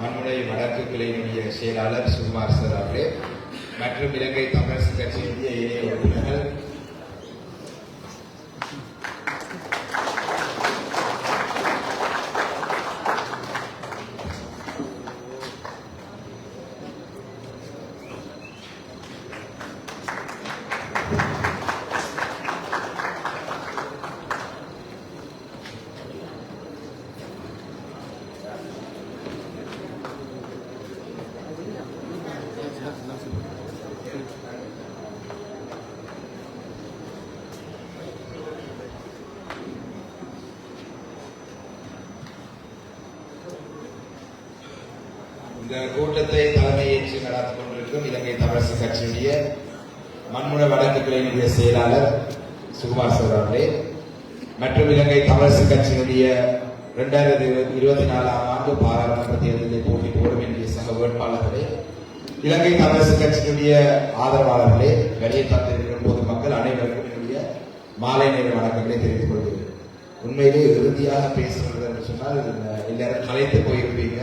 மண்முனை வடக்கு கிளையினுடைய செயலாளர் சுகுமார் சார் அவர்களே மற்றும் இலங்கை தமிழரசு கட்சி இந்திய இணைய உறுப்பினர்கள் இந்த கூட்டத்தை தலைமையேற்று நடத்தி கொண்டிருக்கும் இலங்கை தமிழரசு கட்சியினுடைய மண்முன வடக்கு கிளையினுடைய செயலாளர் சுகுமார் சார் அவர்களே மற்றும் இலங்கை தமிழரசு கட்சியினுடைய இரண்டாயிரத்தி இருபத்தி நாலாம் ஆண்டு பாராளுமன்ற தேர்தலில் போட்டி போடும் வேண்டிய சக வேட்பாளர்களே இலங்கை தமிழரசு கட்சியினுடைய ஆதரவாளர்களே வெளியே தந்திருக்கிற பொதுமக்கள் அனைவருக்கும் என்னுடைய மாலை நேர வணக்கங்களை தெரிவித்துக் கொள்கிறேன் உண்மையிலே இறுதியாக பேசுகிறது என்று சொன்னால் எல்லாரும் கலைத்து போயிருப்பீங்க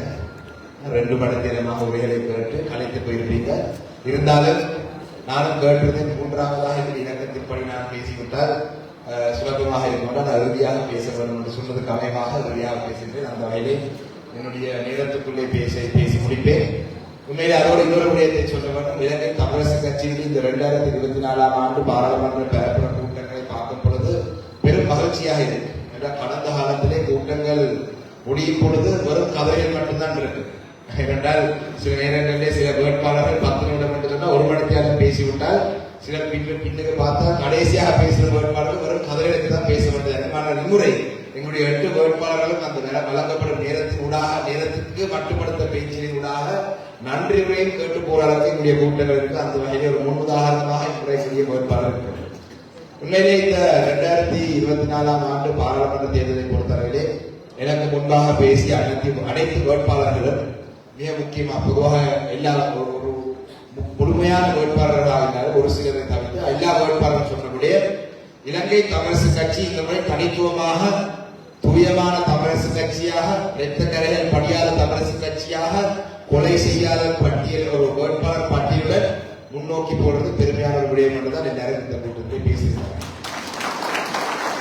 ரெண்டு மணி நேரமாக உரைகளை கேட்டு கலைத்து போயிருப்பீங்க. இருந்தாலும் நானும் கேட்டிருந்தேன் மூன்றாவதாக இந்த இலக்கத்தின்படி நான் பேசிவிட்டால் அஹ், சுலபமாக இருக்கும் நான் இறுதியாக பேச வேண்டும் என்று சொன்னதுக்கு அமையமாக இறுதியாக பேசுகிறேன் அந்த வகையிலே என்னுடைய நேரத்துக்குள்ளே பேச பேசி முடிப்பேன். உண்மையிலே அதோடு இன்னொரு விடயத்தை சொல்ல வேண்டும். இலங்கை தமிழரசு கட்சியில் இந்த இரண்டாயிரத்தி இருபத்தி நாலாம் ஆண்டு பாராளுமன்ற பரப்புற கூட்டங்களை பார்க்கும் பொழுது பெரும் மகிழ்ச்சியாக இருக்கு. ஏன்னா கடந்த காலத்திலே கூட்டங்கள் முடியும் பொழுது வெறும் கதைகள் மட்டும்தான் இருக்கு. ஏனென்றால் சில நேரங்களிலே சில வேட்பாளர்கள் பத்து நிமிடம் என்று சொன்னால் ஒரு மணி நேரம் பேசிவிட்டால் சில பின்னு பின்னுக்கு பார்த்தா கடைசியாக பேசுகிற வேட்பாளர்கள் வெறும் கதைகளுக்கு தான் பேச வேண்டியது. என்பதான இம்முறை எங்களுடைய எட்டு வேட்பாளர்களும் அந்த நேரம் வழங்கப்படும் நேரத்தின் ஊடாக நேரத்திற்கு மட்டுப்படுத்த பேச்சின் ஊடாக நன்றி உரையும் கேட்டு போற அளவுக்கு எங்களுடைய அந்த வகையில் ஒரு முன்னுதாரணமாக இன்றைய கூடிய உண்மையிலே இந்த ரெண்டாயிரத்தி இருபத்தி நாலாம் ஆண்டு பாராளுமன்ற தேர்தலை பொறுத்தவரையிலே எனக்கு முன்பாக பேசிய அனைத்து அனைத்து வேட்பாளர்களும் மிக முக்கியமா பொதுவாக எல்லாரும் ஒரு முழுமையான வேட்பாளர்களாக இருந்தாலும் ஒரு சிலரை தவிர்த்து எல்லா வேட்பாளரும் சொன்னபடியே இலங்கை தமிழரசு கட்சி இந்த முறை தனித்துவமாக தூயமான தமிழரசு கட்சியாக இரத்த கரைகள் படியாத தமிழரசு கட்சியாக கொலை செய்யாத பட்டியல் ஒரு வேட்பாளர் பட்டியலுடன் முன்னோக்கி போடுறது பெருமையான ஒரு விடயம் என்றுதான் எல்லாரும் இந்த கூட்டத்தில் பேசியிருக்காங்க.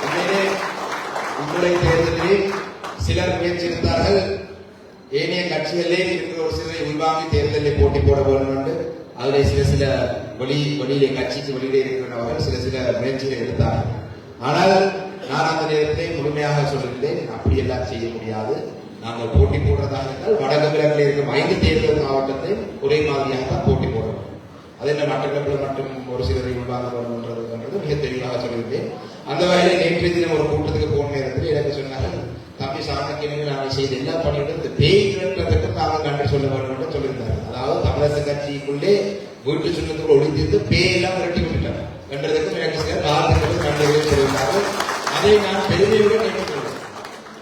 உண்மையிலே உங்களுடைய தேர்தலில் சிலர் முயற்சித்தார்கள் ஏனைய கட்சிகளே இருக்கிற ஒரு சிலரை உள்வாங்கி தேர்தலில் போட்டி போட வேண்டும் என்று அதில் சில சில வெளி வெளியிலே கட்சிக்கு வெளியிலே இருக்கிறவர்கள் சில சில முயற்சிகளை எடுத்தார்கள். ஆனால் நான் அந்த நேரத்திலே முழுமையாக சொல்லியிருந்தேன் அப்படியெல்லாம் செய்ய முடியாது. நாங்கள் போட்டி போடுறதாக இருந்தால் வடக்கு கிழக்கில் இருக்கும் ஐந்து தேர்தல் மாவட்டத்தை ஒரே மாதிரியாக தான் போட்டி போடுறோம் அதே மட்டக்களப்பில் மட்டும் ஒரு சிலரை உள்வாங்க வேண்டும்ன்றது மிக தெளிவாக சொல்லியிருந்தேன் அந்த வகையில் நேற்றைய தினம் ஒரு கூட்டத்துக்கு போன தம்பி சாணக்கியனுக்கு நாங்கள் செய்த எல்லா பணிகளும் இந்த பேய் நாங்கள் கண்டு சொல்ல வேண்டும் என்று அதாவது தமிழரசு கட்சிக்குள்ளே வீட்டு சுண்ணத்துக்குள் ஒளிந்திருந்து பேயெல்லாம் விரட்டி விட்டுட்டாங்க என்றதுக்கும் எனக்கு சில காரணங்களும் கண்டறிந்து அதை நான் பெருமையுடன் நினைக்கிறேன்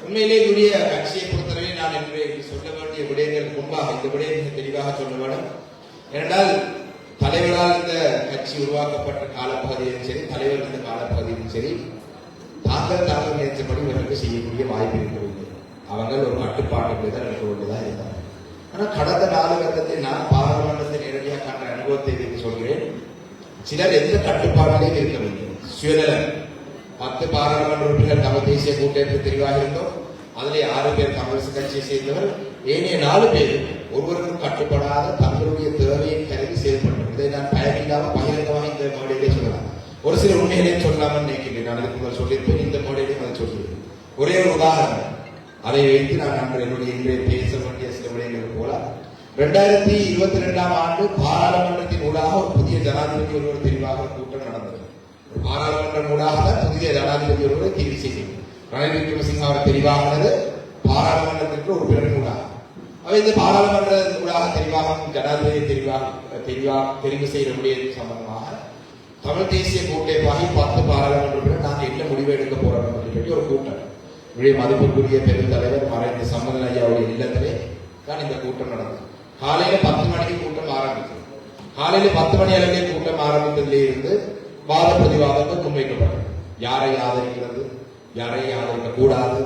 உண்மையிலே என்னுடைய கட்சியை பொறுத்தவரை நான் என்று சொல்ல வேண்டிய விடயங்கள் முன்பாக இந்த விடயம் மிக தெளிவாக சொல்ல வேண்டும். ஏனென்றால் தலைவரால் இந்த கட்சி உருவாக்கப்பட்ட காலப்பகுதியிலும் சரி தலைவர் இருந்த காலப்பகுதியிலும் சரி தாங்கள் தாங்கள் நினைச்சபடி இவர்களுக்கு செய்யக்கூடிய வாய்ப்பு இருக்கிறது. அவர்கள் ஒரு கட்டுப்பாட்டுக்குள்ளே தான் இருக்க வேண்டியதாக இருந்தாங்க ஆனால் கடந்த நாலு நான் பாராளுமன்றத்தை நேரடியாக கண்ட அனுபவத்தை சொல்கிறேன். சிலர் எந்த கட்டுப்பாட்டிலையும் இருக்கவில்லை சுயநலம். பத்து பாராளுமன்ற உறுப்பினர் தமிழ் தேசிய கூட்டமைப்பு தெரிவாக இருந்தோம். அதிலே ஆறு பேர் தமிழ் கட்சியை சேர்ந்தவர். ஏனைய நாலு பேர் ஒருவருக்கும் கட்டுப்படாத தங்களுடைய தேவையை கருதி செயல்பட்டோம் இதை நான் பயமில்லாம பகிரங்கமாக இந்த மேடையிலே சொல்லலாம். ஒரு சில உண்மைகளையும் சொல்லாமல் நினைக்கின்றேன். நான் இதுக்கு முதல் சொல்லியிருப்பேன். இந்த மேடையிலையும் அதை சொல்லியிருக்கேன் ஒரே ஒரு உதாரணம். அதை வைத்து நான் அன்று என்னுடைய இன்றைய பேச வேண்டிய சில விடயங்கள் போல ரெண்டாயிரத்தி இருபத்தி ரெண்டாம் ஆண்டு பாராளுமன்றத்தின் ஊடாக ஒரு புதிய ஜனாதிபதி ஒருவர் தெரிவாக கூட்டம் நடந்தது. ஒரு பாராளுமன்றம் ஊடாக தான் புதிய ஜனாதிபதி ஒருவரை தெரிவு செய்யும் ரணில் விக்ரமசிங்க அவர் தெரிவானது பாராளுமன்றத்திற்கு ஒரு பிறகு ஊடாக. அவை இந்த பாராளுமன்ற ஊடாக தெரிவாக ஜனாதிபதி தெரிவாக தெரிவா தெரிவு செய்ய முடியும் சம்பந்தமாக தமிழ் தேசிய கூட்டமைப்பாகி பத்து பாராளுமன்ற நாங்கள் என்ன முடிவு எடுக்க போறோம் அப்படின்னு சொல்லி ஒரு கூட்டம். இவருடைய மதிப்புக்குரிய பெருந்தலைவர் மறைந்த சம்மதன் ஐயாவுடைய இல்லத்திலே தான் இந்த கூட்டம் நடந்தது. காலையில பத்து மணிக்கு கூட்டம் ஆரம்பித்தது. காலையில பத்து மணி அளவிலே கூட்டம் ஆரம்பித்ததிலே இருந்து வாத பிரதிவாதங்கள் முன்வைக்கப்பட்டது. யாரை ஆதரிக்கிறது? யாரை ஆதரிக்க கூடாது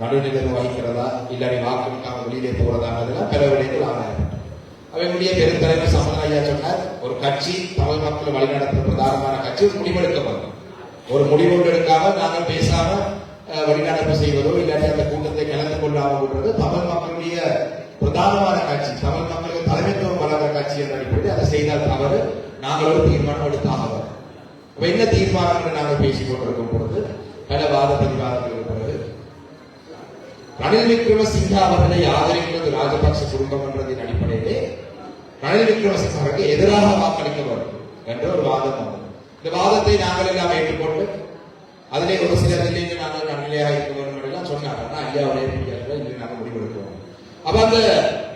நடுநிலை வகிக்கிறதா? இல்லாட்டி வாக்களிக்காம வெளியிலே போறதாங்கிறதுலாம் பல விடயங்கள் ஆராயப்பட்டது அவங்களுடைய பெருந்தலைவர் சமன் ஐயா சொன்னார் ஒரு கட்சி தமிழ் மக்களை வழிநடத்துற பிரதானமான கட்சி முடிவெடுக்கப்படும். ஒரு முடிவு எடுக்காம நாங்கள் பேசாம அஹ், வெளிநடப்பு செய்வதோ இல்லாட்டி அந்த கூட்டத்தை கலந்து கொள்ளாமல் தமிழ் மக்களுடைய பிரதானமான கட்சி. தமிழ் மக்களுக்கு தலைமைத்துவம் வழங்குற கட்சி என்ற அடிப்படையில் அதை செய்தால் தவறு. நாங்கள் ஒரு தீர்மானம் எடுத்தாக வரும் அப்ப என்ன தீர்மானங்கள் நாங்கள் பேசிக் கொண்டிருக்கும் பொழுது பல வாத பிரதிவாதங்களுக்கு பிறகு ரணில் விக்ரமசிங்க அவர்களை ஆதரிக்கிறது ராஜபக்ச குடும்பம் என்றதின் அடிப்படையிலே ரணில் விக்ரமசிங்க அவருக்கு எதிராக வாக்களிக்க வேண்டும் என்ற ஒரு வாதம் இந்த வாதத்தை நாங்கள் எல்லாம் ஏற்றுக்கொண்டு அதிலே ஒரு சில நிலையில் நாங்கள் நன்னிலையாக இருக்க வேண்டும் எல்லாம் சொன்னாங்க ஆனா ஐயா ஒரே முடியாது இல்லை நாங்கள் முடிவெடுக்கிறோம் அப்ப அந்த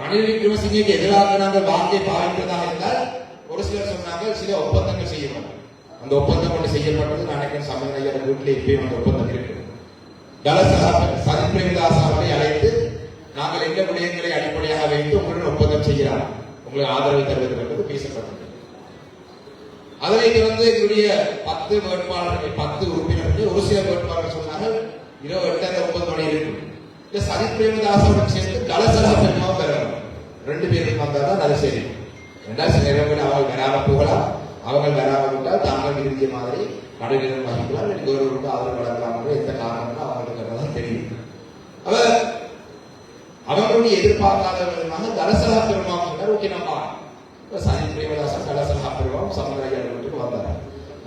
மனித விக்ரமசிங்கக்கு எதிராக நாங்கள் வார்த்தை பாவிக்கிறதாக இருந்தால் ஒரு சிலர் சொன்னாங்க சில ஒப்பந்தங்கள் செய்யணும் அந்த ஒப்பந்தம் ஒன்று செய்யப்பட்டது நான் நினைக்கிறேன் சமன் ஐயா வீட்டிலே இப்பயும் அந்த ஒப்பந்தம் இருக்கு. தலசகாபன் சஜித் பிரேமதாஸ் அவர்களை அழைத்து நாங்கள் எந்த விடயங்களை அடிப்படையாக வைத்து உங்களுடன் ஒப்பந்தம் செய்கிறார் உங்களுக்கு ஆதரவு தருவது என்பது பேசப்பட்டது. அதில் இது வந்து எங்களுடைய பத்து வேட்பாளர்கள் பத்து உறுப்பினர் உறுப்பினர்கள் ஒரு சில வேட்பாளர்கள் சொன்னார்கள் இரவு எட்டரை ஒன்பது மணி இருக்கும். இந்த சஜித் பிரேமதாசோட சேர்ந்து தலசலா பெருமாவும் பெறணும் ரெண்டு பேரும் வந்தால் அது சரி. ரெண்டாவது சில நேரங்களில் அவங்க வராம போகலாம். அவங்க வராம விட்டால் தாங்கள் விரும்பிய மாதிரி நடுநிலை வகிக்கலாம் இல்லை கௌரவருக்கு ஆதரவு வழங்கலாம் எந்த காரணம்னா அவங்களுக்கு தான் தெரியும். அவர் அவங்களுடைய எதிர்பார்க்காத விதமாக தலசலா பெருமாவும் சொன்னார். ஓகே நம்ம சஜித் பிரேமதாசன் கலசலா பெருமாவும் சமுதாய வந்தார்.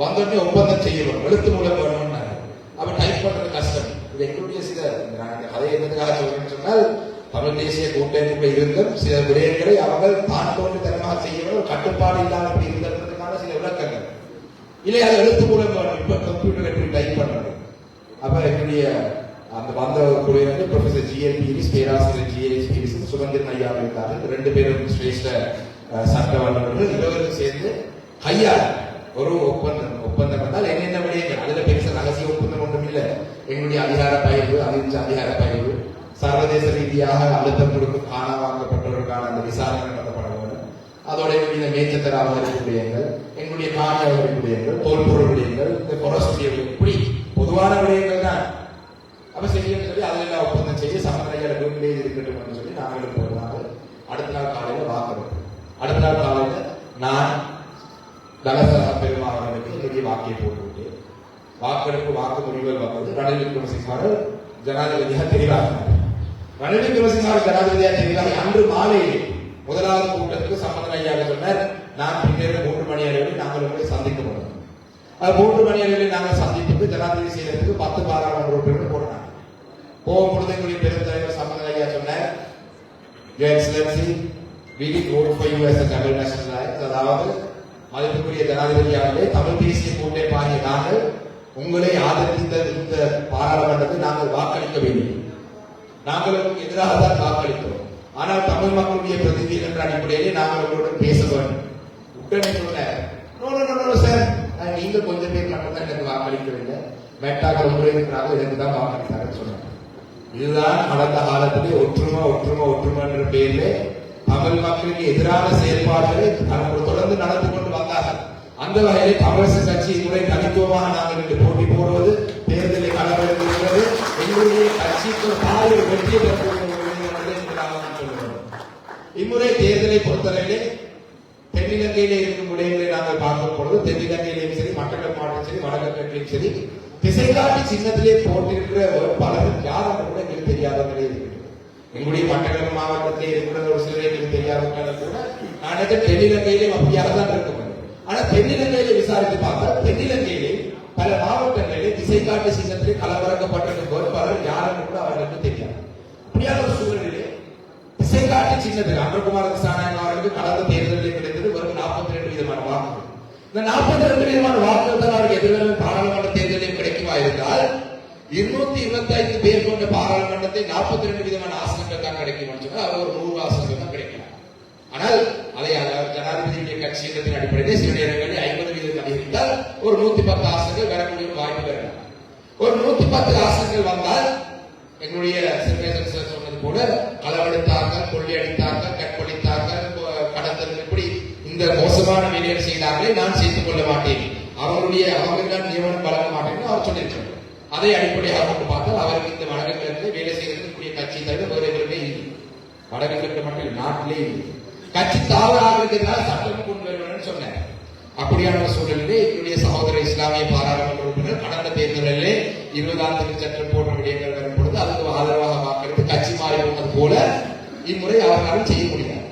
வந்தோடனே ஒப்பந்தம் செய்யணும். எழுத்து மூலம் வேணும்னாரு அப்ப டைப் பண்றது கஷ்டம் இது எங்களுடைய சில நான் இந்த கதையை என்னதுக்காக சொல்றேன்னு சொன்னால் தமிழ் தேசிய கூட்டமைப்பு இருந்தும் சில விடயங்களை அவர்கள் தான் தோன்றித்தனமாக செய்யணும் ஒரு கட்டுப்பாடு இல்லாமல் இருந்ததற்கான சில விளக்கங்கள். இல்லை அதை எழுத்து மூலம் இப்ப கம்ப்யூட்டர் எப்படி டைப் பண்ணணும் அப்ப என்னுடைய அந்த வந்த குழு வந்து ப்ரொஃபசர் ஜிஎல் பேராசிரியர் ஜிஎல் சுதந்திரன் ஐயா இருக்காரு. ரெண்டு பேரும் சிரேஷ்ட அஹ், சட்ட வல்லுநர்கள். இருவரும் சேர்ந்து கையால் ஒரு ஒப்பந்தம் ஒப்பந்தம் என்றால் என்னென்ன விடயங்கள்? அதுல பெருசாக ரகசிய ஒப்பந்தம் ஒன்றும் இல்லை. எங்களுடைய அதிகார பயிர்வு அறிவிச்ச அதிகார பயிர்வு சர்வதேச ரீதியாக அழுத்தம் கொடுக்கும் காணாமாக்கப்பட்டவர்களுக்கான அந்த விசாரணை நடத்தப்பட வேண்டும். அதோட எங்களுடைய மேய்ச்சத்தர அவகரிப்பு விடயங்கள் எங்களுடைய காணி அவகரிப்பு விடயங்கள் தோல்பொருள் விடயங்கள் இந்த பொரசுடைய இப்படி பொதுவான விடயங்கள் தான். அப்ப செய்யணும்னு சொல்லி அதுல எல்லாம் ஒப்பந்தம் செய்ய சமநிலையில வீட்டிலே இருக்கட்டும் சொல்லி நாங்களும் போடுறாங்க அடுத்த நாள் காலையில வாக்கெடுப்பு அடுத்த நாள் காலையில நான் தலசரா பெருமாள் அவர்களுக்கு என்னுடைய வாக்கை போட்டுவிட்டு வாக்கெடுப்பு வாக்கு முடிவுகள் வந்தது. ரணில் விக்ரமசிங்கார் ஜனாதிபதியாக தெரிவாகினார் ரணில் விக்ரமசிங்கார் ஜனாதிபதியாக தெரிவாகி அன்று மாலையிலே முதலாவது கூட்டத்துக்கு சம்பந்தன் ஐயா சொன்னார்? நான் பின்னர் மூன்று மணி அளவில் நாங்கள் உங்களை சந்திக்க போனோம் அது மூன்று மணி அளவில் நாங்கள் சந்திப்புக்கு ஜனாதிபதி செய்யறதுக்கு பத்து பாராளுமன்ற உறுப்பினர்கள் போனாங்க போகும் பொழுது எங்களுடைய பெருந்தலைவர் சம்பந்தன் ஐயா சொன்னார் Your Excellency, we did vote for you அதாவது மதிப்புக்குரிய ஜனாதிபதியாகவே தமிழ் தேசிய கூட்டை பாடிய நாங்கள் உங்களை ஆதரித்த இந்த பாராளுமன்றத்தை நாங்கள் வாக்களிக்க வேண்டும். நாங்களும் எதிராக தான் வாக்களித்தோம். ஆனால் தமிழ் மக்களுடைய பிரதிநிதி என்ற அடிப்படையிலே நாங்கள் உங்களுடன் பேச வேண்டும். உடனே சொன்னார் சார் நீங்க கொஞ்சம் பேர் மட்டும் தான் எனக்கு வாக்களிக்கவில்லை. மெட்டாக ஒன்று இருக்கிறாங்க எனக்கு தான் வாக்களித்தாங்கன்னு சொன்னாங்க இதுதான் கடந்த காலத்திலே ஒற்றுமை ஒற்றுமை ஒற்றுமை என்ற பெயரிலே தமிழ் மக்களுக்கு எதிரான செயல்பாடுகளை நமக்கு தொடர்ந்து நடந்து கொண்டு வந்தார்கள். அந்த வகையில் காங்கிரஸ் கட்சி முறை தனித்துவமாக நாங்கள் இன்று போட்டி போடுவது எங்களுடைய கட்சிக்கு ஒரு பாரிய இம்முறை தேர்தலை பொறுத்தவரையிலே தென்னிலங்கையிலே இருக்கும் விடயங்களை நாங்கள் பார்க்கும் பொழுது தென்னிலங்கையிலேயும் சரி மக்கள் மாவட்டம் சரி வடகிழக்கிலும் சரி திசைகாட்டி சின்னத்திலே போட்டிருக்கிற வேட்பாளர்கள் யார் என்று கூட எங்களுக்கு தெரியாத நிலையில் இருக்கிறது எங்களுடைய மட்டக்களப்பு மாவட்டத்திலே இருக்கிற ஒரு சிலரை எங்களுக்கு தெரியாதவர்கள் கூட நான் நினைக்கிறேன் தென்னிலங்கையிலும் அப்படியாக தான் இருக்கும் வேண்டும் ஆனா தென்னிலங்கையில விசாரித்து பார்த்தா தென்னிலங்கையிலே பல மாவட்டங்களிலே திசைகாட்டி சின்னத்திலே கலவரக்கப்பட்டிருக்கும் போது பலர் யாருன்னு கூட அவர்களுக்கு தெரியாது. அப்படியான ஒரு சூழலிலே திசைகாட்டி சின்னத்தில் அன்றகுமார திசாநாயகம் அவர்களுக்கு கடந்த தேர்தலில் கிடைத்தது வெறும் நாற்பத்தி ரெண்டு விதமான வாக்குகள். இந்த நாற்பத்தி ரெண்டு விதமான வாக்குகள் தான் அவருக்கு எதிர்கால பாராளுமன்ற தேர்தலில் கிடைக்குமா இருந்தால் இருநூத்தி இருபத்தி ஐந்து பேர் கொண்ட பாராளுமன்றத்தை நாற்பத்தி ரெண்டு விதமான ஆசனங்கள் தான் கிடைக்கும் சொன்னால் அவர் ஒரு நூறு ஆசனங்கள் தான் கிடைக்கலாம். ஆனால் அதை அவர் ஜனாதிபதியுடைய கட்சி என்ற அடிப்படையில் சில நேரங்களில் ஐம்பது வீதம் அதிகரித்தால் ஒரு நூத்தி பத்து ஆசனங்கள் வரக்கூடிய ஒரு வாய்ப்பு பெறலாம் ஒரு நூத்தி பத்து ஆசனங்கள் வந்தால் எங்களுடைய சிறுநேசன் சார் சொன்னது போல அளவெடுத்தார்கள் கொள்ளையடித்தாங்க கற்பழித்தாங்க கொ- கடத்தல் இப்படி இந்த மோசமான வேலைகள் செய்தார்களே நான் சேர்த்துக் கொள்ள மாட்டேன். அவருடைய அவர்கள் நியமனம் வழங்க மாட்டேன்னு அவர் சொல்லியிருக்கிறார் அதை அடிப்படையாக கொண்டு பார்த்தால் அவருக்கு இந்த வடகிழக்கில் வேலை செய்யறதுக்கு கட்சி தவிர வேறு எதுவுமே இல்லை. வடகிழக்கு மட்டும் நாட்டிலே இல்லை. கட்சி தாவர ஆகிறதுனால சட்டம் கொண்டு வருவேன் சொன்னேன் அப்படியான ஒரு சூழலிலே என்னுடைய சகோதர இஸ்லாமிய பாராளுமன்ற உறுப்பினர் கடந்த தேர்தலிலே இருபதாம் தேதி சட்டம் போன்ற விடயங்கள் வரும் பொழுது அதுக்கு ஆதரவாக வாக்களித்து கட்சி மாறி போனது போல இம்முறை அவர்களால் செய்ய முடியாது.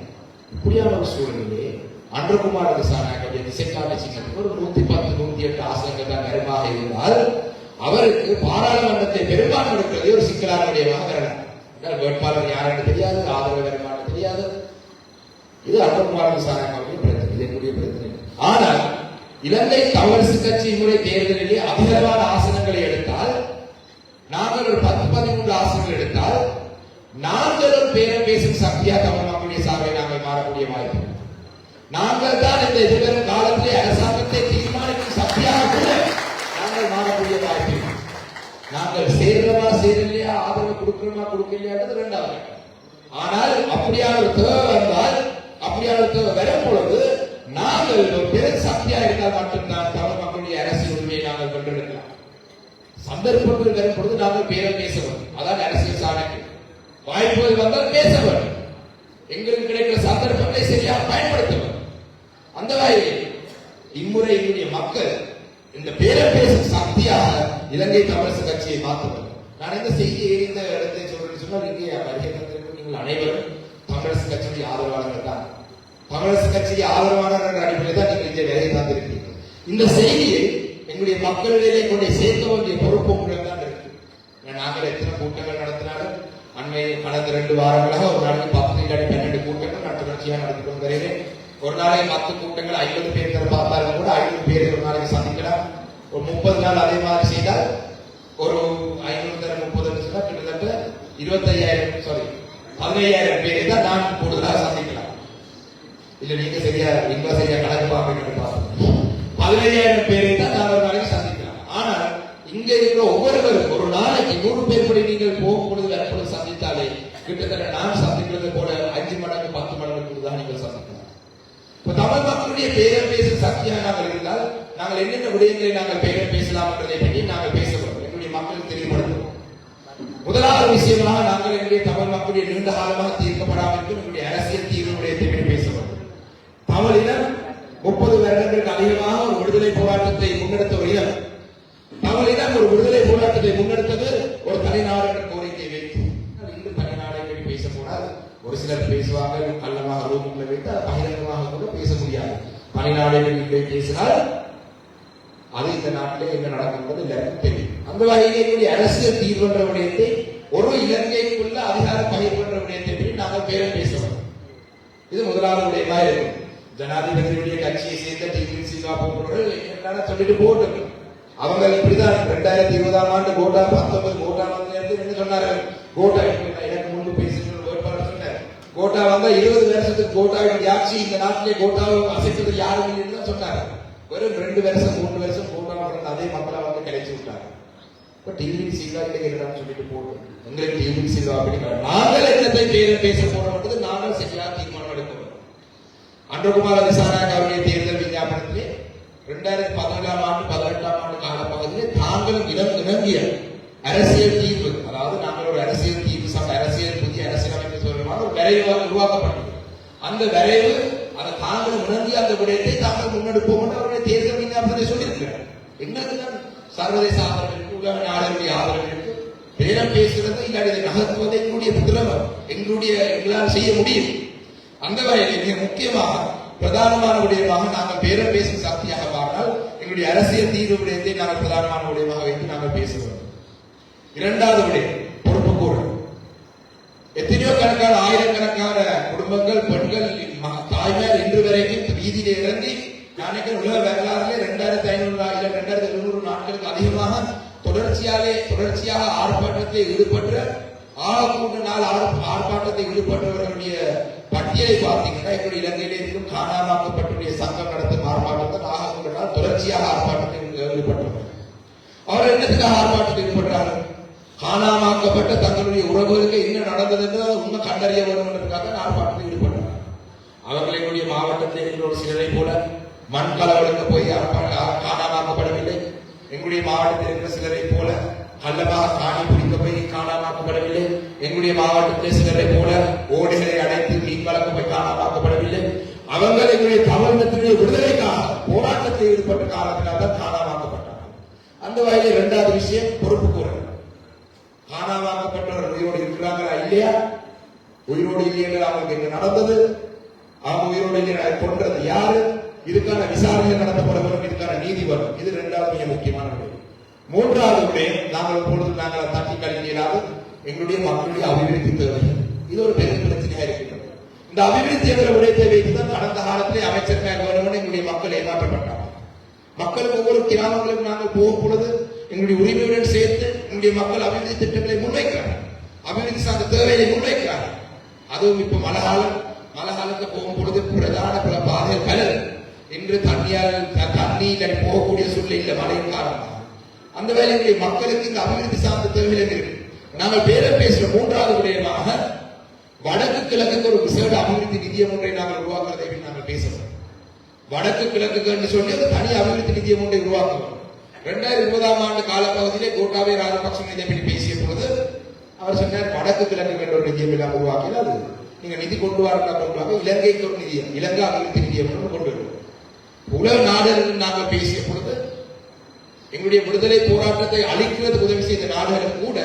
இப்படியான ஒரு சூழலிலே அன்றகுமார் திசாநாயகவுடைய திசைக்கான சின்னத்துக்கு ஒரு நூத்தி பத்து நூத்தி எட்டு ஆசனங்கள் தான் நிறைவாக இருந்தால் அவருக்கு பாராளுமன்றத்தை பெரும்பான்மை எடுக்கிறதே ஒரு சிக்கலான விடயமாக வரலாம் வேட்பாளர் யார் தெரியாது ஆதரவு வருமானம் தெரியாது. இது அன்றகுமார் திசாநாயகவுடைய பிரச்சனை இது என்னுடைய பிரச்சனை. ஆனால் இலங்கை தமிழரசு கட்சி முறை தேர்தலிலே அதிகமான ஆசனங்களை எடுத்தால் நாங்கள் ஒரு பத்து பதிமூன்று ஆசனங்கள் எடுத்தால் நாங்கள் ஒரு பேரம் பேசும் சக்தியா தமிழ் மக்களுடைய சார்பை நாங்கள் மாறக்கூடிய வாய்ப்பு நாங்கள் தான் இந்த எதிர்வரும் காலத்திலே அரசாங்கத்தை தீர்மானிக்கும் சக்தியாக கூட நாங்கள் மாறக்கூடிய வாய்ப்பு நாங்கள் சேர்றமா சேரலையா ஆதரவு கொடுக்கிறோமா கொடுக்கலையான்றது ரெண்டாவது. ஆனால் அப்படியான ஒரு தேவை வந்தால் அப்படியான ஒரு தேவை வரும் பொழுது நாங்கள் ஒரு பெரும் சக்தியா இருந்தால் மட்டும்தான் தமிழ் மக்களுடைய அரசியல் உரிமையை நாங்கள் கொண்டிருக்கலாம். சந்தர்ப்பங்கள் வரும் பொழுது நாங்கள் பேரம் பேச வேண்டும். அதான் அரசியல் சாணக்கு வாய்ப்புகள் வந்தால் பேச வேண்டும். எங்களுக்கு கிடைக்கிற சந்தர்ப்பத்தை சரியாக பயன்படுத்த வேண்டும். அந்த வகையில் இம்முறை என்னுடைய மக்கள் இந்த பேரம் பேசும் சக்தியாக இலங்கை தமிழரசு கட்சியை மாற்ற நான் இந்த செய்தியை இந்த இடத்தை சொல்றேன் சொன்னால் இங்கே வருகை தந்திருக்கும் நீங்கள் அனைவரும் தமிழரசு கட்சியுடைய ஆதரவாளர்கள் தான். தமிழரசு கட்சிக்கு ஆதரவாளர் என்ற அடிப்படையில் தான் நீங்கள் இந்த வேலையை தந்திருக்கீங்க இந்த செய்தியை எங்களுடைய மக்களிடையே கொண்டு சேர்க்க வேண்டிய பொறுப்பு உங்களுக்கு தான் இருக்கு நாங்கள் எத்தனை கூட்டங்கள் நடத்தினாலும் அண்மை கடந்த ரெண்டு வாரங்களாக ஒரு நாளைக்கு பத்து இல்லாட்டி பன்னெண்டு கூட்டங்கள் நான் தொடர்ச்சியாக நடத்தி கொண்டு வருகிறேன் ஒரு நாளைக்கு பத்து கூட்டங்கள் ஐம்பது பேர் பார்த்தாலும் கூட ஐநூறு பேர் ஒரு நாளைக்கு சந்திக்கலாம். ஒரு முப்பது நாள் அதே மாதிரி செய்தால் ஒரு ஐநூறு தர முப்பது சொன்னா கிட்டத்தட்ட இருபத்தையாயிரம் சாரி பதினையாயிரம் பேரை தான் நான் கூடுதலாக சந்திக்கிறேன் இல்ல நீங்க சரியா நீங்க சரியா கணக்கு அப்படின்னு பாருங்க பதினையாயிரம் பேரை தான் நான் நாளைக்கு சந்திக்கலாம் ஆனால் இங்க இருக்கிற ஒவ்வொருவரும் ஒரு நாளைக்கு நூறு பேர் படி நீங்கள் போகும்பொழுது வரப்பொழுது சந்தித்தாலே கிட்டத்தட்ட நான் சந்திக்கிறது போல அஞ்சு மடங்கு பத்து மடங்கு தான் நீங்கள் சந்திக்கலாம். இப்ப தமிழ் மக்களுடைய பெயர் பேசும் சக்தியாக நாங்கள் இருந்தால் நாங்கள் என்னென்ன விடயங்களை நாங்கள் பெயர் பேசலாம்ன்றதை பற்றி நாங்கள் பேசப்படுறோம் எங்களுடைய மக்களுக்கு தெரியப்படுத்துவோம். முதலாவது விஷயமாக நாங்கள் எங்களுடைய தமிழ் மக்களுடைய நீண்ட காலமாக தீர்க்கப்படாமல் எங்களுடைய அரசியல் தீர்வுடைய விடயத்தை பேச வேண்டும் இனம் முப்பது வருடங்களுக்கு அதிகமாக ஒரு விடுதலை போராட்டத்தை முன்னெடுத்த ஒரு இனம் தமிழினம் ஒரு விடுதலை போராட்டத்தை முன்னெடுத்தது ஒரு தனிநாடு என்ற கோரிக்கை வைத்து. ஆனால் இன்று தனிநாடை பற்றி பேச போனால் ஒரு சிலர் பேசுவாங்க அல்லமாக ரூமுக்குள்ள வைத்து பகிரங்கமாக கூட பேச முடியாது. தனிநாடை பற்றி பேசினால் அது இந்த நாட்டிலே என்ன நடக்கின்றது எல்லாருக்கும் தெரியும். அந்த வகையில் என்னுடைய அரசியல் தீர்வுன்ற விடயத்தை ஒரு இலங்கைக்குள்ள அதிகார பகிர்வுன்ற விடயத்தை பற்றி நாங்கள் பேரம் பேசுவோம் இது முதலாவது விடயமா இருக்கும் ஜனாதிபதியுடைய கட்சியை சேர்ந்த டிகிரி சிவா போன்றவர்கள் என்னென்ன சொல்லிட்டு போட்டு அவங்க இப்படிதான் ரெண்டாயிரத்தி இருபதாம் ஆண்டு கோட்டா பத்தொன்பது கோட்டா வந்து என்ன சொன்னார்கள்? கோட்டா எனக்கு முன்பு பேசுகிற வேட்பாளர் சொன்னார். கோட்டா வந்தா இருபது வருஷத்துக்கு கோட்டாவின் ஆட்சி இந்த நாட்டிலே கோட்டாவை அசைத்தது யாரும் இல்லைன்னு தான் சொன்னாங்க வெறும் ரெண்டு வருஷம் மூணு வருஷம் கோட்டா வளர்ந்து அதே மக்களை வந்து கிடைச்சி விட்டாங்க இப்போ டிவி சில்வா கிட்ட சொல்லிட்டு போடும் எங்களுக்கு டிவி சில்வா அப்படி நாங்கள் என்னத்தை பேர பேச போறோம்ன்றது நாங்கள் சரியாக தீர்மானம் எடுக்க வேண்டும் அன்றகுமார திசாநாயக் அவருடைய தேர்தல் விஞ்ஞாபனத்திலே இரண்டாயிரத்தி பதினேழாம் ஆண்டு பதினெட்டாம் ஆண்டு காலப்பகுதியிலே தாங்களும் இடம் இணங்கிய அரசியல் தீர்வு அதாவது நாங்கள் ஒரு அரசியல் தீர்வு சம அரசியல் புதிய அரசியலமைப்பு சொல்லுமான ஒரு வரைவு உருவாக்கப்பட்டது. அந்த விரைவு அதை தாங்களும் இணங்கிய அந்த விடயத்தை தாங்கள் முன்னெடுப்போம் அவருடைய தேர்தல் விஞ்ஞாபனத்தை சொல்லியிருக்கிறார். எங்களுக்கு சர்வதேச ஆதரவு இருக்கு உலக நாடுகளுடைய ஆதரவு இருக்கு பேரம் பேசுறது இல்லாட்டி நகர்த்துவது எங்களுடைய திறமை எங்களுடைய எங்களால் செய்ய முடியும். அந்த வகையில் மிக முக்கியமாக பிரதானமான விடயமாக நாங்கள் பேரம் பேசும் சக்தியாக மாறினால் எங்களுடைய அரசியல் தீர்வு விடயத்தை நாங்கள் பிரதானமான விடயமாக வைத்து நாங்கள் பேசுகிறோம். இரண்டாவது விடயம் பொறுப்பு கூறல் எத்தனையோ கணக்கான ஆயிரக்கணக்கான குடும்பங்கள் பெண்கள் தாய்மார் இன்று வரைக்கும் வீதியில இறங்கி நாளைக்கு உலக வரலாறுல ரெண்டாயிரத்தி ஐநூறு இல்ல ரெண்டாயிரத்தி எழுநூறு நாட்களுக்கு அதிகமாக தொடர்ச்சியாலே தொடர்ச்சியாக ஆர்ப்பாட்டத்தில் ஈடுபட்ட ஆகக்கூட்ட நாள் ஆர்ப்பாட்டத்தில் ஈடுபட்டவர்களுடைய பட்டியலை பார்த்தீங்கன்னா என்னுடைய இலங்கையிலே இருக்கும் காணாமாக்கப்பட்டுடைய சங்கம் நடத்தும் ஆர்ப்பாட்டத்தில் ஆகக்கூட்ட நாள் தொடர்ச்சியாக ஆர்ப்பாட்டத்தில் ஈடுபட்டவர் அவர் என்னத்துக்காக ஆர்ப்பாட்டத்தில் ஈடுபட்டார்கள் காணாமாக்கப்பட்ட தங்களுடைய உறவுகளுக்கு என்ன நடந்தது என்று உண்மை கண்டறிய வேண்டும் என்பதற்காக ஆர்ப்பாட்டத்தில் ஈடுபட்டார் அவர்கள் எங்களுடைய மாவட்டத்தில் இருக்கிற ஒரு சிலரை போல மண் களவெடுக்க போய் காணாமாக்கப்படவில்லை. எங்களுடைய மாவட்டத்தில் இருக்கிற சிலரை போல அல்லவா? காணி பிடிக்க போய் காணாமாக்கப்படவில்லை. எங்களுடைய மாவட்டத்திலே சிலரை போல ஓடைகளை அடைத்து மீன் வளர்க்க போய் காணாமாக்கப்படவில்லை. அவங்க எங்களுடைய தமிழகத்தினுடைய விடுதலைக்காக போராட்டத்தில் ஈடுபட்ட காரணத்தினால் தான் காணாமாக்கப்பட்டார்கள். அந்த வகையில் இரண்டாவது விஷயம் பொறுப்பு கூறல். காணாமாக்கப்பட்டவர் உயிரோடு இருக்கிறாங்களா இல்லையா? உயிரோடு இல்லையா அவங்களுக்கு என்ன நடந்தது. அவங்க உயிரோடு இல்லையா கொன்றது யாரு? இதுக்கான விசாரணை நடத்தப்பட வேண்டும். இதுக்கான நீதி வரும். இது இரண்டாவது மிக முக்கியமான விடயம் மூன்றாவது விடயம் நாங்கள் பொழுது நாங்கள் தட்டி கழிக்கிறாது எங்களுடைய மக்களுடைய அபிவிருத்தி தேவைகள் இது ஒரு பெரும் பிரச்சனையா இருக்கின்றது இந்த அபிவிருத்தி என்ற விடயத்தை வைத்துதான் கடந்த காலத்திலே அமைச்சர் வேணும்னு எங்களுடைய மக்கள் ஏமாற்றப்பட்டாங்க. மக்கள் ஒவ்வொரு கிராமங்களுக்கு நாங்கள் போகும் பொழுது எங்களுடைய உரிமையுடன் சேர்த்து எங்களுடைய மக்கள் அபிவிருத்தி திட்டங்களை முன்வைக்கிறார்கள் அபிவிருத்தி சார்ந்த தேவையை முன்வைக்கிறார்கள் அதுவும் இப்ப மழை காலம். மழை காலத்தில் போகும் பொழுது பிரதான பல பாதைகள் கலர். இன்று தண்ணியால் த- போகக்கூடிய சூழ்நிலை மழையின் காரணமாக. அந்த வேலைகளை மக்களுக்கு இந்த அபிவிருத்தி சார்ந்த தேவைகள் இருக்கு. நாங்கள் பேரம் பேசுற மூன்றாவது விடயமாக வடக்கு கிழக்குக்கு ஒரு விசேட அபிவிருத்தி நிதியம் ஒன்றை நாங்கள் உருவாக்குறதை நாங்கள் பேசுகிறோம். வடக்கு கிழக்குன்னு சொல்லி அது தனி அபிவிருத்தி நிதியம் ஒன்றை உருவாக்குவோம் ரெண்டாயிரத்தி இருபதாம் ஆண்டு காலப்பகுதியிலே கோட்டாபய ராஜபக்சன் இதை பற்றி பேசிய பொழுது அவர் சொன்னார் வடக்கு கிழக்கு என்ற ஒரு நிதியம் எல்லாம் உருவாக்கல அது. நீங்க நிதி கொண்டு வரலாம் கொண்டு வாங்க இலங்கைக்கு ஒரு நிதியம் இலங்கை அபிவிருத்தி நிதியம் கொண்டு வருவோம் உலக நாடுகள் நாங்கள் பேசிய பொழுது எங்களுடைய விடுதலை போராட்டத்தை அழிக்கிறதுக்கு உதவி செய்த நாடுகளும் கூட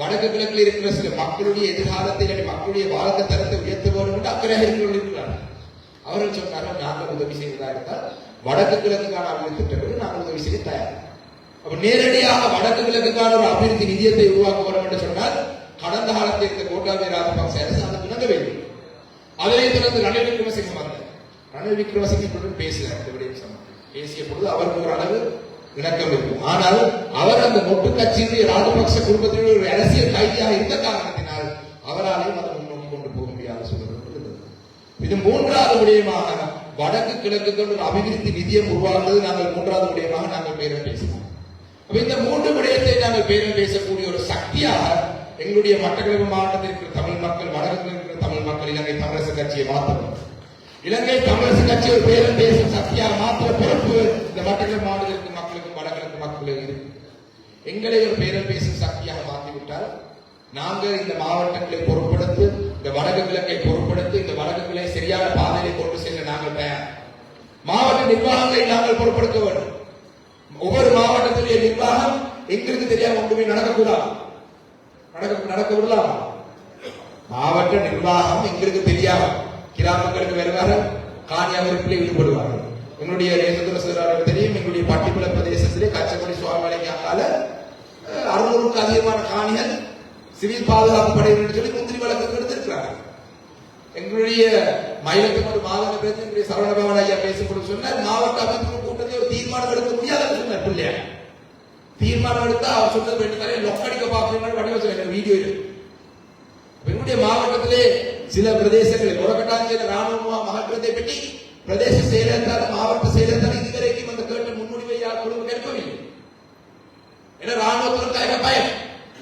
வடக்கு கிழக்கில் இருக்கிற சில மக்களுடைய எதிர்காலத்தை மக்களுடைய வாழ்க்கை தரத்தை உயர்த்த வேண்டும் என்று அக்கறையாக இருக்கிறார்கள். அவர்கள் சொன்னார்கள் நாங்கள் உதவி செய்வதா இருந்தால் வடக்கு கிழக்குக்கான அபிவிருத்தி திட்டங்களுக்கு நாங்கள் உதவி செய்ய தயார். அப்ப நேரடியாக வடக்கு கிழக்குக்கான ஒரு அபிவிருத்தி நிதியத்தை உருவாக்க வேண்டும் என்று சொன்னால் கடந்த காலத்தில் இருந்த கோட்டாபய ராஜபக்ச அரசு அதை இணங்க வேண்டும் அதனை தொடர்ந்து ரணில் விக்ரமசிங்க வந்தார் ரணில் விக்ரமசிங்க பேசினார் இந்த விடயம் பேசிய பொழுது அவருக்கு ஒரு அளவு இணக்கம் இருக்கும். ஆனால் அவர் அந்த மொட்டு கட்சியினுடைய ராஜபக்ச குடும்பத்தினுடைய ஒரு அரசியல் கைதியாக இருந்த காரணத்தினால் அவராலையும் அதை முன்னோக்கி கொண்டு போக முடியாத சூழல் இது மூன்றாவது விடயமாக வடக்கு கிழக்கு கொண்டு ஒரு அபிவிருத்தி நிதியம் உருவாக்குவது நாங்கள் மூன்றாவது விடயமாக நாங்கள் பேரம் பேசினோம். அப்ப இந்த மூன்று விடயத்தை நாங்கள் பேரம் பேசக்கூடிய ஒரு சக்தியாக எங்களுடைய மட்டக்களப்பு மாவட்டத்தில் இருக்கிற தமிழ் மக்கள் வடக்கில் இருக்கிற தமிழ் மக்கள் இலங்கை தமிழரசு கட்சியை மாற்றணும் இலங்கை தமிழரசு கட்சி ஒரு பேரம் பேசும் சக்தியாக மாற்ற பொறுப்பு இந்த மட்டக்களப்பு மாவட்டத்தில் இருக்கிற மக்களுக்கும் வடகிழக்கு மக்களுக்கும் இருக்கு எங்களை ஒரு பேரம் பேசும் சக்தியாக மாற்றிவிட்டால் நாங்கள் இந்த மாவட்டங்களை பொருட்படுத்து இந்த வடக்கு கிழக்கை பொருட்படுத்து இந்த வடக்கு கிளை சரியான பாதையை கொண்டு செல்ல நாங்கள் தயார். மாவட்ட நிர்வாகங்களை நாங்கள் பொருட்படுத்த வேண்டும். ஒவ்வொரு மாவட்டத்திலேயே நிர்வாகம் எங்களுக்கு தெரியாம ஒன்றுமே நடக்கக்கூடாது நடக்க நடக்க விடலாம்? மாவட்ட நிர்வாகம் எங்களுக்கு தெரியாம கிராமங்களுக்கு வருவார்கள் காணி ஈடுபடுவார்கள். எங்களுடைய நேசத்துற சிறார்கள் தெரியும். எங்களுடைய பட்டிமல பிரதேசத்திலே கச்சப்படி சுவாமிமலைக்கு அங்கால அறுநூறுக்கு அதிகமான காணிகள் சிவில் பாதுகாப்பு படையினர் சொல்லி முந்திரி வழக்கு எடுத்திருக்கிறார்கள். எங்களுடைய மயிலத்தோடு மாதவ பேசி எங்களுடைய சரவணபவன் ஐயா பேசப்படும் சொன்னார் மாவட்ட அமைப்பு கூட்டத்தை ஒரு தீர்மானம் எடுக்க முடியாதுன்னு சொன்னார் பிள்ளையார் தீர்மானம் எடுத்தா அவர் சொன்னது ரெண்டு தலையை லொக்கடிக்க பார்க்கணும் வடிவ சொன்ன வீடியோ எங்களுடைய மாவட்டத்திலே சில பிரதேசங்களில் உலகட்டாஞ்சியில் ராணுவ மகத்துவத்தை பற்றி பிரதேச செயலர் மாவட்ட செயலர் இதுவரைக்கும் அந்த கேட்ட முன்னுரிமை யார் குழுவுக்கு கேட்கவில்லை. ஏன்னா ராணுவத்திற்காக பயம்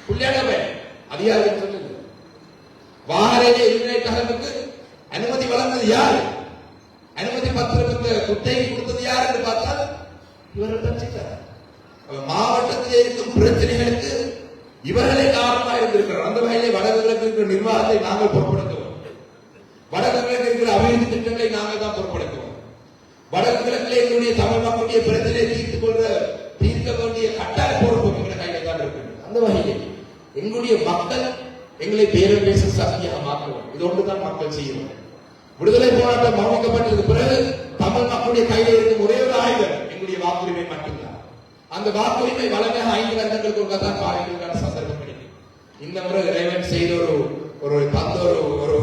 புள்ளியாக பயம் அதிகாரம் சொல்லுது. வாகரையிலே யுனைட் அரசுக்கு அனுமதி வழங்கினது யார்? அனுமதி பத்திரம் இந்த குத்தகை கொடுத்தது யார் என்று பார்த்தால் இவர்கள் கட்சிக்காரர் மாவட்டத்தில் இருக்கும் பிரச்சனைகளுக்கு இவர்களே காரணமாக இருந்திருக்கிறார் அந்த வகையிலே வடகிழக்கு நிர்வாகத்தை நாங்கள் பொறுப்படுத்துவோம் வடகிழக்கு இருக்கிற அபிவிருத்தி திட்டங்களை நாங்கள் தான் பொறுப்படுத்துவோம் வடகிழக்கிலே என்னுடைய தமிழ் மக்களுடைய பிரச்சனையை தீர்த்துக் கொள்ற தீர்க்க வேண்டிய கட்டாய பொறுப்பு எங்களுடைய கையில தான் இருக்கு அந்த வகையில் எங்களுடைய மக்கள் எங்களை பேரம் பேசும் சக்தியாக மாற்றுவோம். இது ஒன்றுதான் மக்கள் செய்யணும் விடுதலை போராட்டம் மௌனிக்கப்பட்டதுக்கு பிறகு தமிழ் மக்களுடைய கையில் இருக்கும் ஒரே ஒரு ஆயுதம் எங்களுடைய வாக்குரிமை மட்டும்தான். அந்த வாக்குரிமை வளமையாக ஐந்து வருடங்களுக்கு ஒருக்கா தான் பாவிக்கிறதுக்கான சந்தர்ப்பம் கிடைக்கும். இந்த முறை இறைவன் செய்த ஒரு ஒரு தந்த ஒரு ஒரு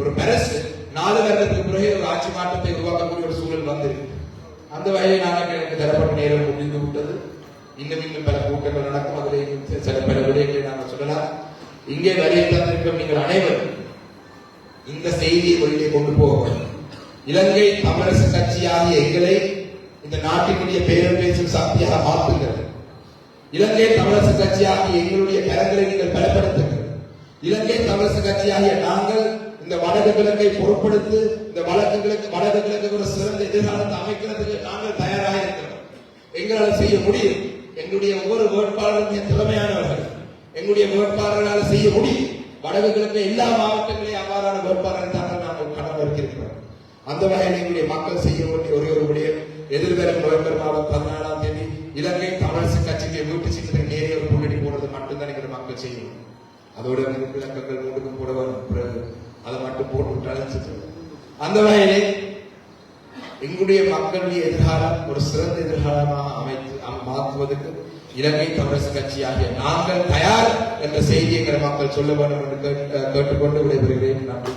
ஒரு பரசு நாலு வருடத்துக்கு பிறகு ஒரு ஆட்சி மாற்றத்தை அந்த வகையில் நான் எனக்கு தரப்பட்ட நேரம் முடிந்து விட்டது. இன்னும் இன்னும் பல கூட்டங்கள் நடக்கும். அதில் சில பல விடயங்களை நாங்கள் சொல்லலாம். இங்கே வரையை தந்திருக்கும் நீங்கள் அனைவரும் இந்த செய்தியை வெளியே கொண்டு போக இலங்கை தமிழரசு கட்சியாகிய எங்களை இந்த நாட்டினுடைய பேரம் பேசும் சக்தியாக மாற்றுகிறது இலங்கை தமிழரசு கட்சியாகிய எங்களுடைய கரங்களை நீங்கள் பலப்படுத்துங்கள். இலங்கை தமிழரசு கட்சியாகிய நாங்கள் இந்த வடக்கு கிழக்கை பொருட்படுத்தி இந்த வடக்கு கிழக்கு வடக்கு கிழக்கு ஒரு சிறந்த எதிர்காலத்தை அமைக்கிறதுக்கு நாங்கள் தயாராக இருக்கிறோம் எங்களால் செய்ய முடியும். எங்களுடைய ஒவ்வொரு வேட்பாளருடைய திறமையானவர்கள் எங்களுடைய வேட்பாளர்களால் செய்ய முடியும். வடக்கு கிழக்கு எல்லா மாவட்டங்களையும் அவ்வாறான வேட்பாளர்கள் தாங்கள் நாங்கள் கடன் இருக்கிறோம் அந்த வகையில் எங்களுடைய மக்கள் செய்ய வேண்டிய ஒரே ஒரு முடியும் எதிர்வரும் நவம்பர் மாதம் பதினாலாம் தேதி இலங்கை தமிழரசு கட்சிக்கு வீட்டு சீக்கிரம் நேரில் ஒரு முன்னணி போடுறது மட்டும்தான் எங்கள் மக்கள் செய்யணும் அதோட விளக்கங்கள் மூடுக்கும் போட வரும் பிறகு அதை மட்டும் போட்டு விட்டாலும் அந்த வகையிலே எங்களுடைய மக்களுடைய எதிர்காலம் ஒரு சிறந்த எதிர்காலமாக அமைத்து அம்- மாற்றுவதற்கு இலங்கை தமிழரசு கட்சி ஆகிய நாங்கள் தயார் என்ற செய்தியை மக்கள் சொல்ல வேண்டும் என்று கேட்டுக்கொண்டு விடைபெறுகிறேன். நன்றி.